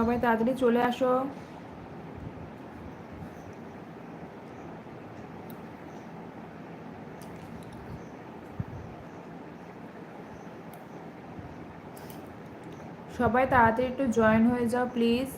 সবাই তাড়াতাড়ি চলে আসো। সবাই তাড়াতাড়ি একটু জয়েন হয়ে যাও প্লিজ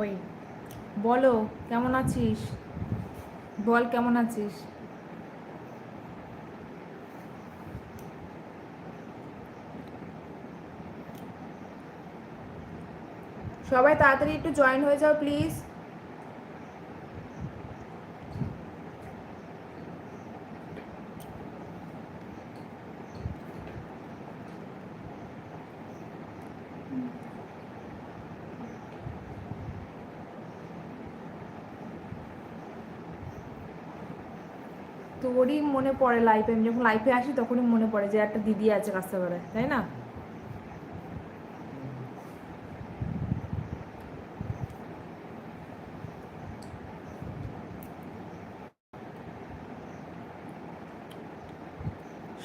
ওই বলো কেমন আছিস? বল কেমন আছিস? সবাই তাড়াতাড়ি একটু জয়েন হয়ে যাও প্লিজ তোরই মনে পড়ে লাইফে আমি যখন লাইফে আসি, তখনই মনে পড়ে যে একটা দিদি আছে কাস্তাবারে তাই না?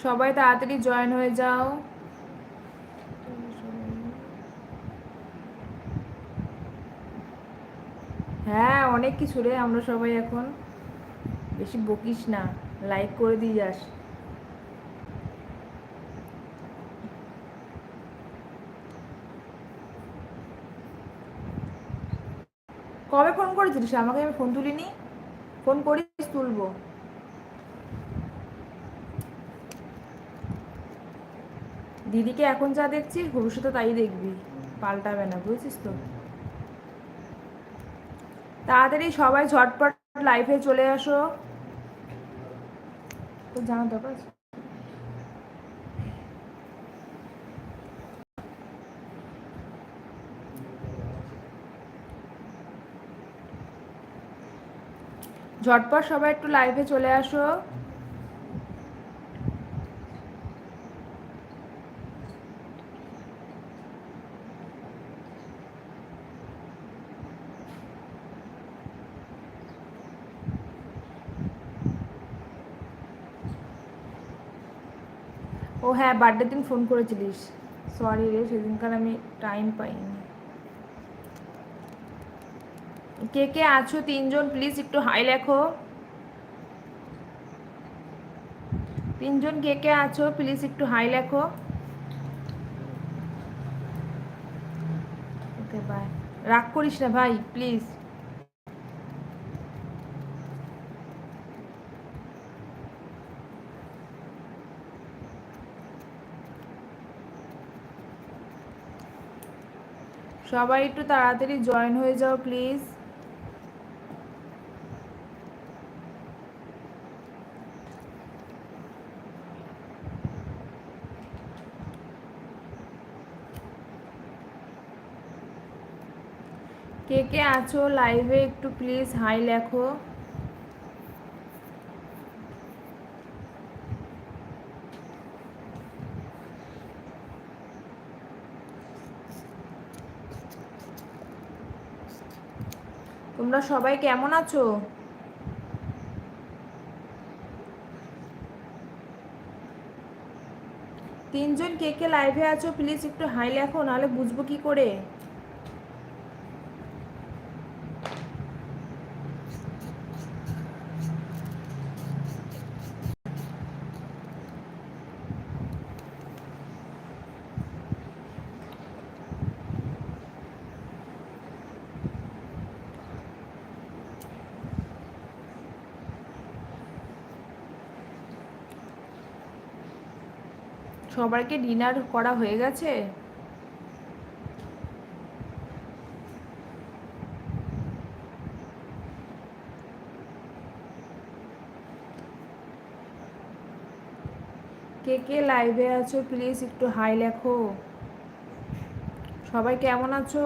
সবাই তাড়াতাড়ি জয়েন হয়ে যাও। হ্যাঁ অনেক কিছু রে, আমরা সবাই এখন। বেশি বকিস না। লাইক করে দিয়ে যাস। কবে ফোন করেছিলিস? আমাকে আমি ফোন তুলিনি। ফোন করিস, তুলবো। দিদিকে এখন যা দেখছিস, ভবিষ্যতে তাই দেখবি। পাল্টাবে না, বুঝছিস তো? তাড়াতাড়ি সবাই ঝটপট লাইফে চলে আসো। তো জানা দরকার? ঝটপট সবাই একটু লাইভে চলে আসো হ্যাঁ বার্থডে দিন ফোন করেছিলিস। সরি রে, সেদিনকার আমি টাইম পাইনি। কে কে আছো তিনজন প্লিজ একটু হাই লেখো। তিনজন কে কে আছো প্লিজ একটু হাই লেখো। ওকে বাই রাগ করিস না ভাই প্লিজ সবাই একটু তাড়াতাড়ি জয়েন হয়ে যাও প্লিজ কে কে আছো লাইভে একটু প্লিজ হাই লেখো। তোমরা সবাই কেমন আছো? তিনজন কে কে লাইভে আছো প্লিজ একটু হাই লেখো, নাহলে বুঝব কি করে? সবাইকে ডিনার করা হয়ে গেছে? কে কে লাইভে আছো? প্লিজ একটু হাই লেখো। সবাই কেমন আছো?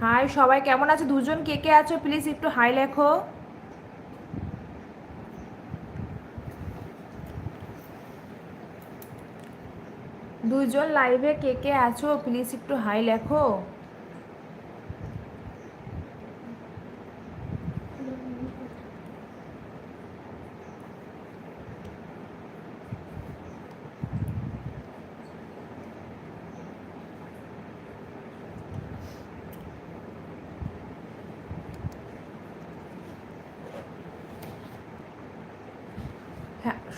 হাই, সবাই কেমন আছে? দুজন কে কে আছো? প্লিজ একটু হাই লেখো। দুজন লাইভে কে কে আছো? প্লিজ একটু হাই লেখো।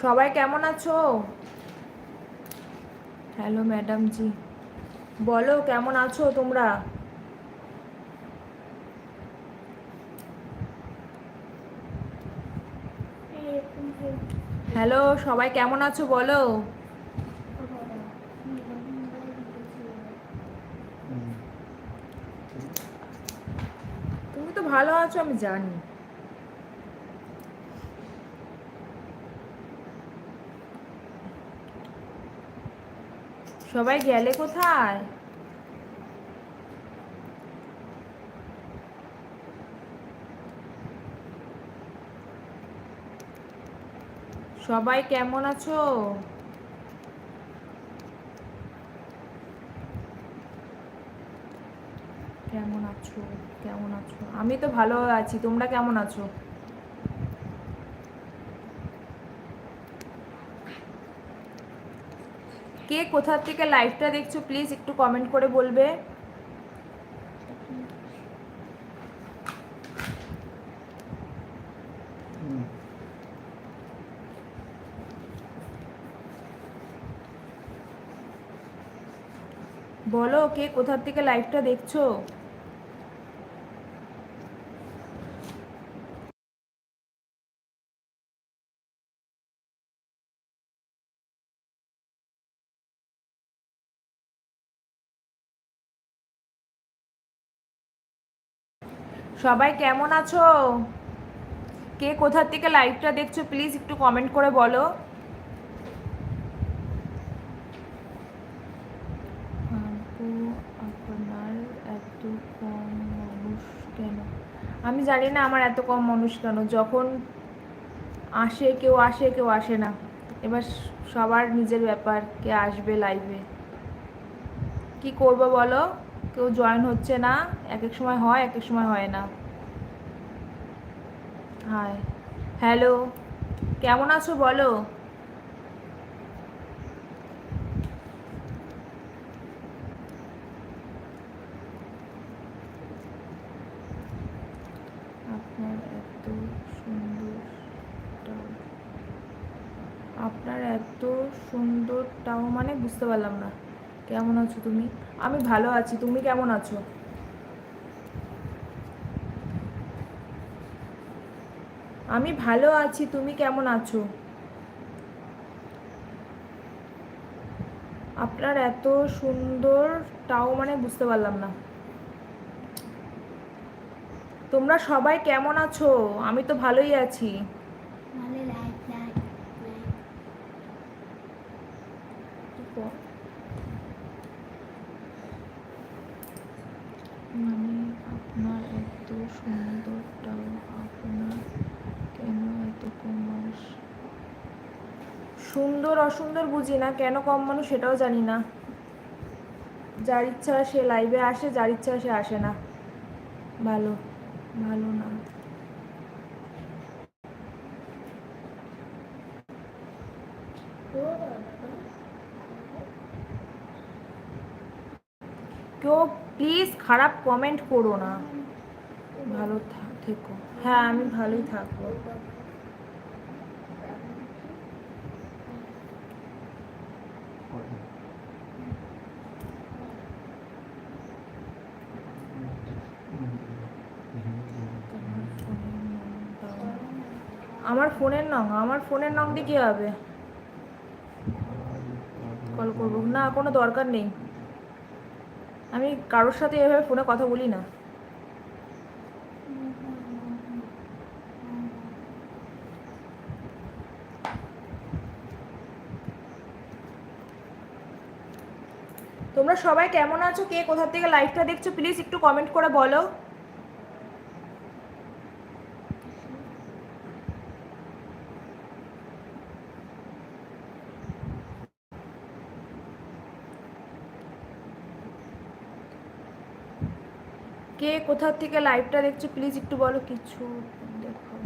সবাই কেমন আছো? হ্যালো ম্যাডাম জি বলো কেমন আছো তোমরা? হ্যালো সবাই কেমন আছো বলো? তুমি তো ভালো আছো আমি জানি। সবাই গেলে কোথায়? সবাই কেমন আছো? কেমন আছো? কেমন আছো? আমি তো ভালো আছি, তোমরা কেমন আছো? কে কোথা থেকে লাইভটা দেখছ প্লিজ একটু কমেন্ট করে বলবে। বলো, কে কোথার থেকে লাইভটা দেখছ? সবাই কেমন আছো? কে কোথার থেকে লাইভটা দেখছ? প্লিজ একটু কমেন্ট করে বলো। আমি জানি না আমার এত কম মানুষ কেন। যখন আসে, কেউ আসে কেউ আসে না। এবার সবার নিজের ব্যাপার, কে আসবে লাইভে কি করব বলো? কেউ জয়েন হচ্ছে না এক এক সময় হয় এক এক সময় হয় না। হাই হ্যালো কেমন আছো বলো? আপনার এত এত সুন্দরটাও মানে বুঝতে পারলাম না। কেমন আছো তুমি? আমি ভালো আছি, তুমি কেমন আছো? আমি ভালো আছি, তুমি কেমন আছো? আপনার এত সুন্দর সুন্দরটাও মানে বুঝতে পারলাম না। তোমরা সবাই কেমন আছো? আমি তো ভালোই আছি মানে লাইট লাইট মানে আপনার এত সুন্দরটাও আপনার কেন এত কম মানুষ সুন্দর, অসুন্দর বুঝি না, কেন কম মানুষ সেটাও জানি না। যার ইচ্ছা সে লাইভে আসে, যার ইচ্ছা সে আসে না। ভালো ভালো না। কেউ প্লিজ খারাপ কমেন্ট করো না। ভালো থেকো। হ্যাঁ আমি ভালোই থাকব। ফোনের নং, আমার ফোনের নং দিয়ে কী হবে? কল করব। না, কোনো দরকার নেই। আমি কারোর সাথে এভাবে ফোনে কথা বলি না। তোমরা সবাই কেমন আছো? কে কোথা থেকে লাইভটা দেখছ? প্লিজ একটু কমেন্ট করে বলো। কে কোথা থেকে লাইভটা দেখছ প্লিজ একটু বলো কিছু দেখো।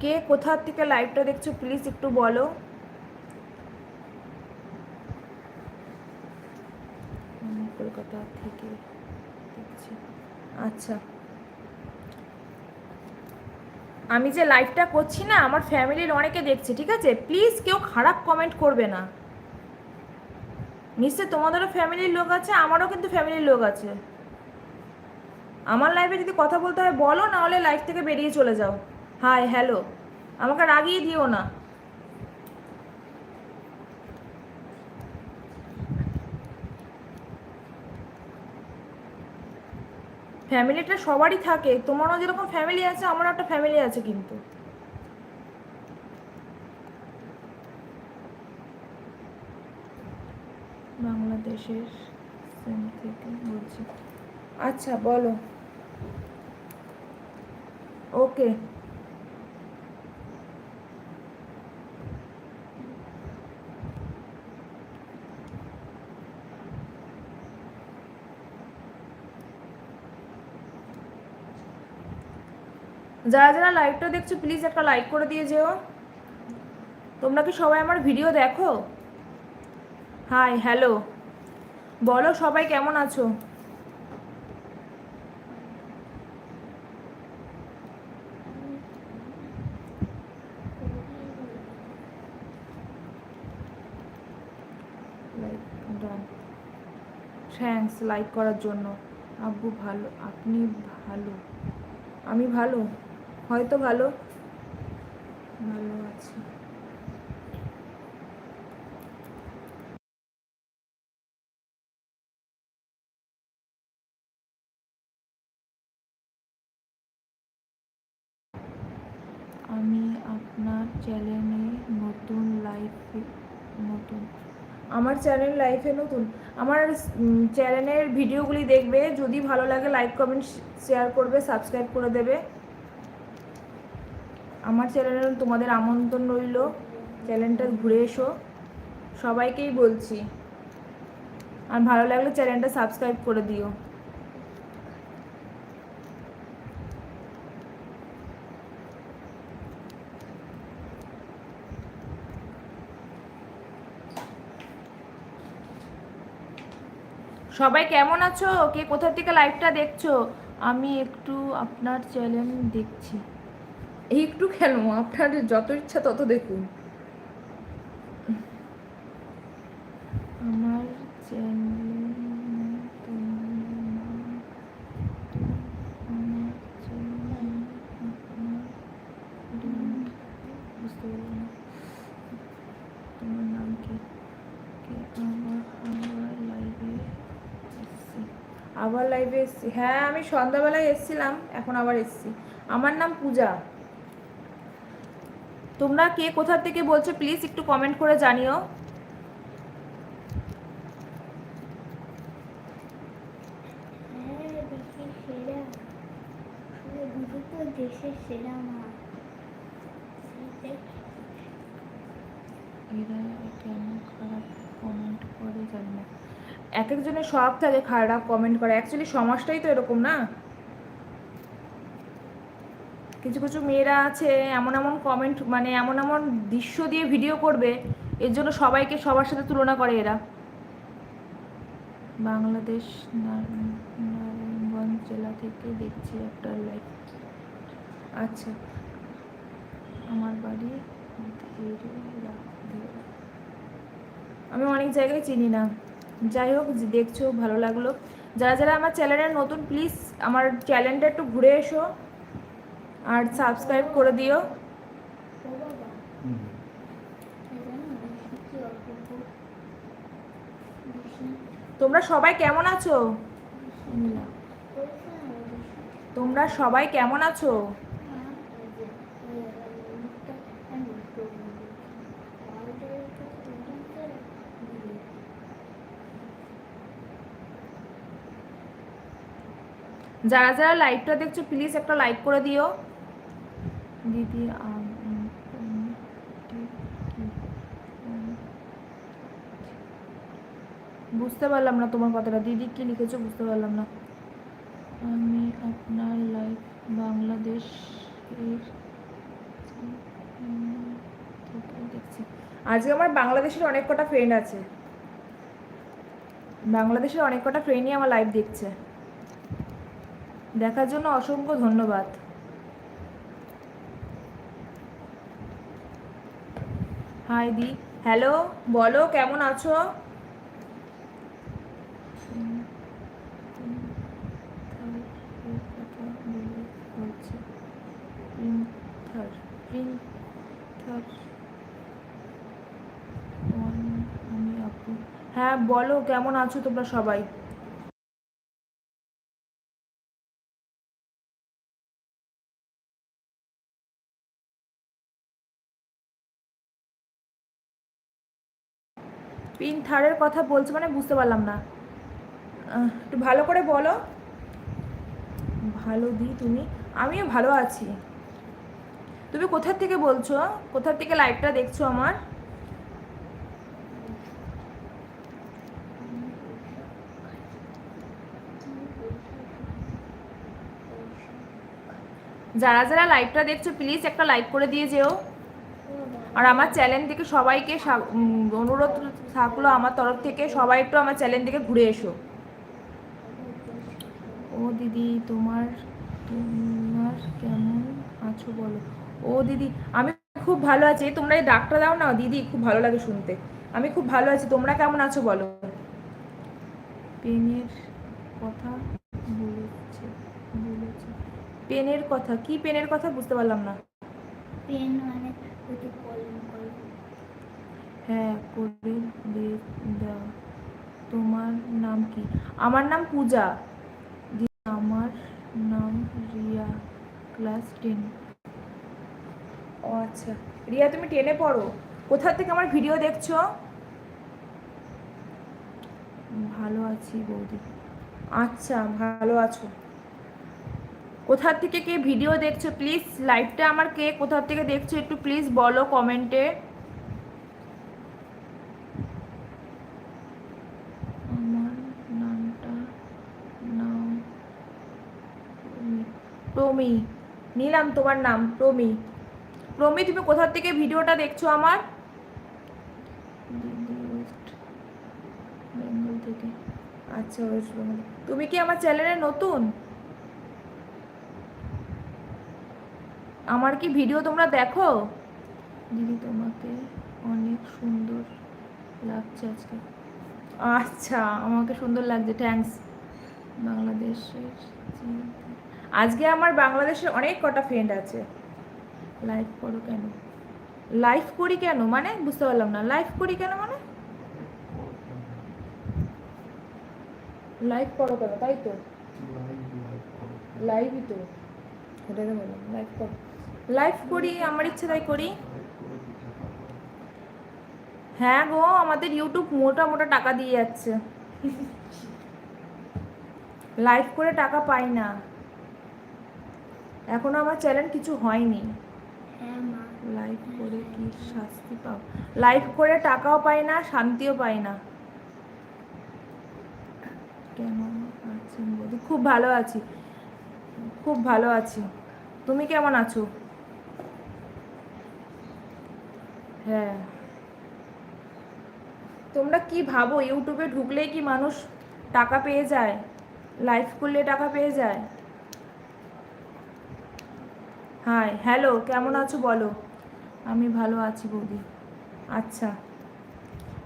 কে কোথা থেকে লাইভটা দেখছ প্লিজ একটু বলো। কলকাতা থেকে দেখছি। আচ্ছা। আমি যে লাইভটা করছি না, আমার ফ্যামিলির অনেকে দেখছে, ঠিক আছে? প্লিজ কেউ খারাপ কমেন্ট করবে না। নিশ্চয় তোমাদেরও ফ্যামিলির লোক আছে, আমারও কিন্তু ফ্যামিলির লোক আছে। আমার লাইফে যদি কথা বলতে হয়, বলো, না হলে লাইফ থেকে বেরিয়ে চলে যাও। হাই হ্যালো আমাকে রাগিয়ে দিও না। ফ্যামিলিটা সবারই থাকে। তোমারও যেরকম ফ্যামিলি আছে, আমারও একটা ফ্যামিলি আছে কিন্তু। বাংলাদেশের থেকে বলছি। আচ্ছা বলো। ওকে যারা যারা লাইভটা দেখছ প্লিজ একটা লাইক করে দিয়ে যেও। তোমরা কি সবাই আমার ভিডিও দেখো? হাই হ্যালো বলো, সবাই কেমন আছো? থ্যাঙ্কস লাইক করার জন্য। আব্বু ভালো, আপনি ভালো। আমি ভালো। হয়তো ভালো। ভালো আছি। আমি আপনার চ্যানেলে নতুন লাইফে নতুন। আমার চ্যানেল লাইফে নতুন। আমার চ্যানেলের ভিডিওগুলি দেখবে। যদি ভালো লাগে লাইক কমেন্ট শেয়ার করবে সাবস্ক্রাইব করে দেবে। আমার চ্যানেলে তোমাদের আমন্ত্রণ রইল। চ্যানেলটা ঘুরে এসো। সবাইকেই বলছি, আর ভালো লাগলে চ্যানেলটা সাবস্ক্রাইব করে দিও। সবাই কেমন আছো? কে কোথা থেকে লাইভটা দেখছ? আমি একটু আপনার চ্যানেল দেখছি। একটু কেন আপনার যত ইচ্ছা তত দেখুন। আমার আবার লাইভে এসছি। হ্যাঁ আমি সন্ধ্যাবেলায় এসছিলাম এখন আবার এসছি। আমার নাম পূজা। তোমরা কে কোথার থেকে বলছো প্লিজ একটু কমেন্ট করে জানিও। হ্যাঁ দেশের সেরা। শুধু দুটো তো দেশের সেরা মা। এরা কেন খারাপ কমেন্ট করে জানি না। এক একজনের সব থাকে খারাপ কমেন্ট করে। অ্যাকচুয়ালি সমাজটাই তো এরকম না? কিছু কিছু মেয়েরা আছে, এমন এমন কমেন্ট মানে এমন এমন দৃশ্য দিয়ে ভিডিও করবে, এর জন্য সবাইকে সবার সাথে তুলনা করে এরা। বাংলাদেশ নারায়ণ- নারায়ণগঞ্জ জেলা থেকে দেখছি একটা লাইভ আচ্ছা আমার বাড়ি আমি অনেক জায়গায় চিনি না। যাই হোক দেখছ, ভালো লাগল। যারা যারা আমার চ্যানেলে নতুন প্লিজ আমার চ্যানেলটা একটু ঘুরে এসো। আর সাবস্ক্রাইব করে দিও। তোমরা সবাই কেমন আছো? তোমরা সবাই কেমন আছো? যারা যারা লাইভটা দেখছ প্লিজ একটা লাইক করে দিও। দিদি বুঝতে পারলাম না তোমার কথাটা। দিদি কি লিখেছো বুঝতে পারলাম না। আমি আপনার লাইফ বাংলাদেশ দেখছি? আজকে আমার বাংলাদেশের অনেক কটা ফ্রেন্ড আছে। বাংলাদেশের অনেক কটা ফ্রেন্ডই আমার লাইভ দেখছে। দেখার জন্য অসংখ্য ধন্যবাদ। হাই দি হ্যালো বলো কেমন আছো? হ্যাঁ বলো কেমন আছো তোমরা সবাই? পিন থার্ডের কথা বলছো মানে বুঝতে পারলাম না। একটু ভালো করে বলো। ভালো দি তুমি। আমিও ভালো আছি। তুমি কোথার থেকে বলছো? কোথার থেকে লাইভটা দেখছ আমার? যারা যারা লাইভটা দেখছ প্লিজ একটা লাইক করে দিয়ে যেও। আর আমার চ্যানেল থেকে সবাইকে স্বা- অনুরোধ থাকল আমার তরফ থেকে সবাই একটু আমার চ্যানেল থেকে ঘুরে এসো। ও দিদি, তোমার তোমার কেমন আছো বলো? ও দিদি, আমি খুব ভালো আছি। তোমরা এই ডাকটা দাও না, দিদি, খুব ভালো লাগে শুনতে। আমি খুব ভালো আছি। তোমরা কেমন আছো বলো? পেনের কথা বলেছে বলেছে। পেনের কথা, কি পেনের কথা বুঝতে পারলাম না। পেন মানে হ্যাঁ করে দে, তোমার নাম কি? আমার নাম পূজা। আমার নাম রিয়া, ক্লাস টেন। ও আচ্ছা। রিয়া, তুমি টেনে পড়ো। কোথা থেকে আমার ভিডিও দেখছ? ভালো আছি বৌদি। আচ্ছা ভালো আছো। কোথা থেকে কে ভিডিও দেখছ? প্লিজ লাইভটা আমার কে কোথা থেকে দেখছ একটু প্লিজ বলো কমেন্টে। প্রমি নিলাম তোমার নাম প্রমি। প্রমি তুমি কোথা থেকে ভিডিওটা দেখছ আমার? বেঙ্গল থেকে। আচ্ছা ওয়েস্ট বেঙ্গল। তুমি কি আমার চ্যানেলে নতুন? আমার কি ভিডিও তোমরা দেখো? দিদি তোমাকে অনেক সুন্দর লাগছে আজকে। আচ্ছা আমাকে সুন্দর লাগছে থ্যাঙ্কস বাংলাদেশের আজকে আমার বাংলাদেশের অনেক কটা ফ্রেন্ড আছে। লাইভ করো কেন? লাইভ করি কেন মানে? বুঝতে পারলাম না। লাইভ করি কেন মানে? লাইভ করো কেন? তাই তো? লাইভই তো। ওটাই তো বললাম লাইভ করো। লাইভ করি আমার ইচ্ছে তাই করি। হ্যাঁ গো আমাদের ইউটিউব মোটা মোটা টাকা দিয়ে যাচ্ছে। লাইভ করে টাকা পাই না। এখনও আমার চ্যানেল কিছু হয়নি। হ্যাঁ লাইভ করে কি শাস্তি পাও লাইভ করে টাকাও পাই না শান্তিও পাই না। কেন আছেন বৌদি খুব ভালো আছি। খুব ভালো আছি। তুমি কেমন আছো? হ্যাঁ। তোমরা কি ভাবো ইউটিউবে ঢুকলেই কি মানুষ টাকা পেয়ে যায়? লাইভ করলে টাকা পেয়ে যায়? হাই হ্যালো কেমন আছো বলো? আমি ভালো আছি বৌদি। আচ্ছা।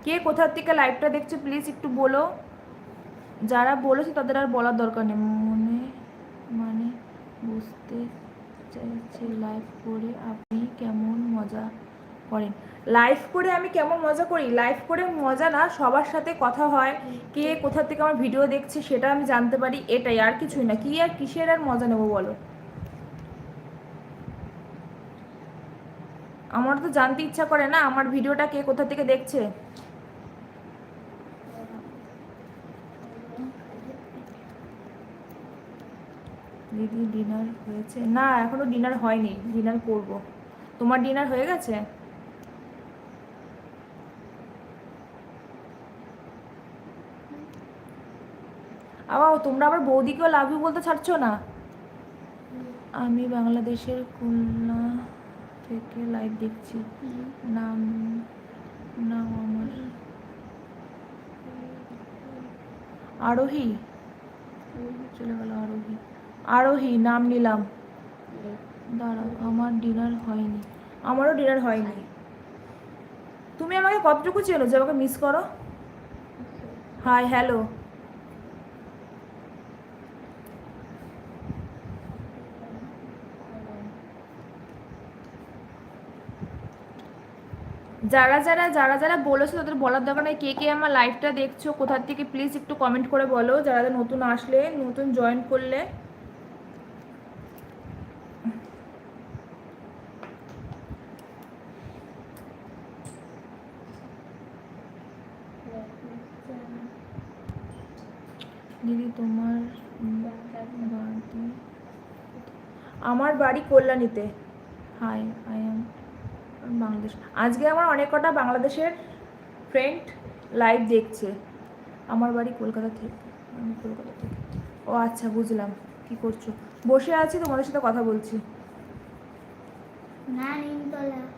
কে কোথার থেকে লাইভটা দেখছ প্লিজ একটু বলো। যারা বলেছে তাদের আর বলার দরকার নেই। মনে মানে বুঝতে চাইছে লাইভ করে আপনি কেমন মজা করেন। লাইভ করে আমি কেমন মজা করি? লাইভ করে মজা না, সবার সাথে কথা হয়, কে কোথা থেকে আমার ভিডিও দেখছে সেটা আমি জানতে পারি, এটাই, আর কিছুই না। কি আর কিসের আর মজা নেব বলো? আমার তো জানতে ইচ্ছা করে না, আমার ভিডিওটা কে কোথা থেকে দেখছে? দিদি ডিনার হয়েছে? না, এখনও ডিনার হয়নি ডিনার করব। তোমার ডিনার হয়ে গেছে? আবার তোমরা আবার বৌদিকেও লাভ ইউ বলতে ছাড়ছো না? আমি বাংলাদেশের খুলনা থেকে লাইভ দেখছি। নাম নাম আমার। আরোহী? চলে গেল আরোহী। আরোহী নাম নিলাম। দাঁড়াও আমার ডিনার হয়নি। আমারও ডিনার হয়নি। তুমি আমাকে কতটুকু চেনো যে আমাকে মিস করো? হাই হ্যালো যারা যারা যারা যারা বলেছ তাদের বলার দরকার নেই। কে কে আমার লাইভটা দেখছ, কোথার থেকে প্লিজ একটু কমেন্ট করে বলো। যারা নতুন আসলে, নতুন জয়েন করলে। দিদি, তোমার আমার বাড়ি কল্যাণীতে। Hi I am Bangladesh. আজকে আমার অনেক কটা বাংলাদেশের ফ্রেন্ড লাইভ দেখছে। আমার বাড়ি কলকাতা থেকে, আমি কলকাতা থেকে। ও আচ্ছা বুঝলাম। কি করছ? বসে আছি, তোমাদের সাথে কথা বলছি। না, নিমতলা।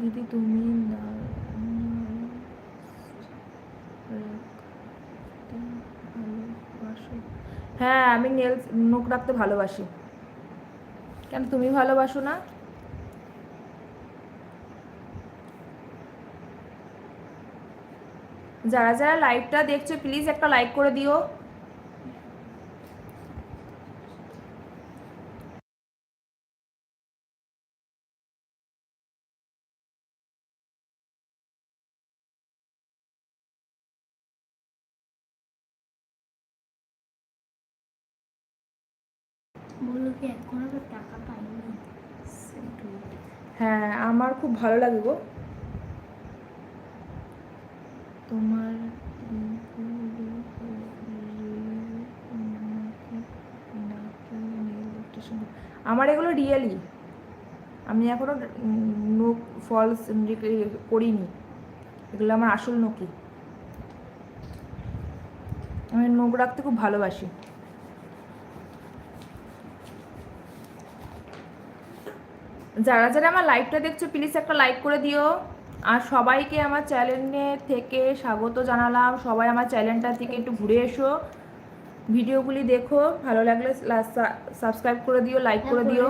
দিদি, তুমি হ্যাঁ আমি নেলস নখ রাখতে ভালোবাসি। কেন, তুমি ভালোবাসো না? যারা যারা লাইভটা দেখছ প্লিজ একটা লাইক করে দিও বলো কি এখনও তো টাকা পাইনি হ্যাঁ আমার খুব ভালো লাগে গো। তোমার আমার এগুলো রিয়েলি আমি এখনও নোক ফলস করিনি। এগুলো আমার আসল নকি আমি নোক রাখতে খুব ভালোবাসি। যারা যারা আমার লাইভটা দেখছ প্লিজ একটা লাইক করে দিও। আর সবাইকে আমার চ্যানেলে থেকে স্বাগত জানালাম। সবাই আমার চ্যানেলটা থেকে একটু ঘুরে এসো। ভিডিওগুলি দেখো ভালো লাগলে সাবস্ক্রাইব করে দিও লাইক করে দিও।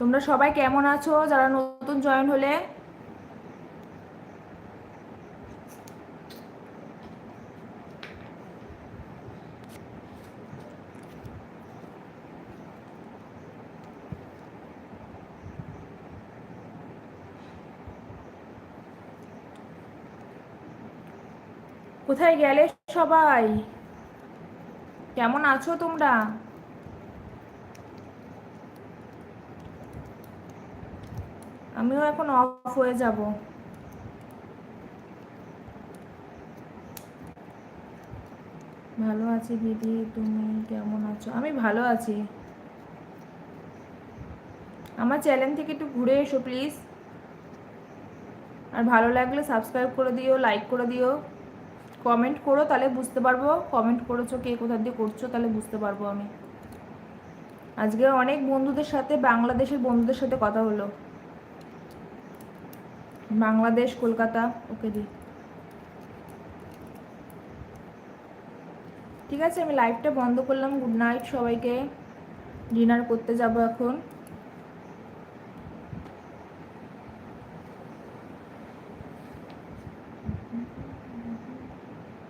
তোমরা সবাই কেমন আছো? যারা নতুন জয়েন হলে? কোথায় গেলে সবাই? কেমন আছো তোমরা? আমিও এখন অফ হয়ে যাব। ভালো আছি দিদি, তুমি কেমন আছো? আমি ভালো আছি। আমার চ্যানেল থেকে একটু ঘুরে এসো প্লিজ আর ভালো লাগলে সাবস্ক্রাইব করে দিও লাইক করে দিও। কমেন্ট করো, তাহলে বুঝতে পারব। কমেন্ট করেছ কে, কোথা দিয়ে করছ, তাহলে বুঝতে পারব আমি। আজকে অনেক বন্ধুদের সাথে, বাংলাদেশের বন্ধুদের সাথে কথা হলো। বাংলাদেশ, কলকাতা, ওকে দি ঠিক আছে, আমি লাইভটা বন্ধ করলাম। গুড নাইট সবাইকে। ডিনার করতে যাব এখন।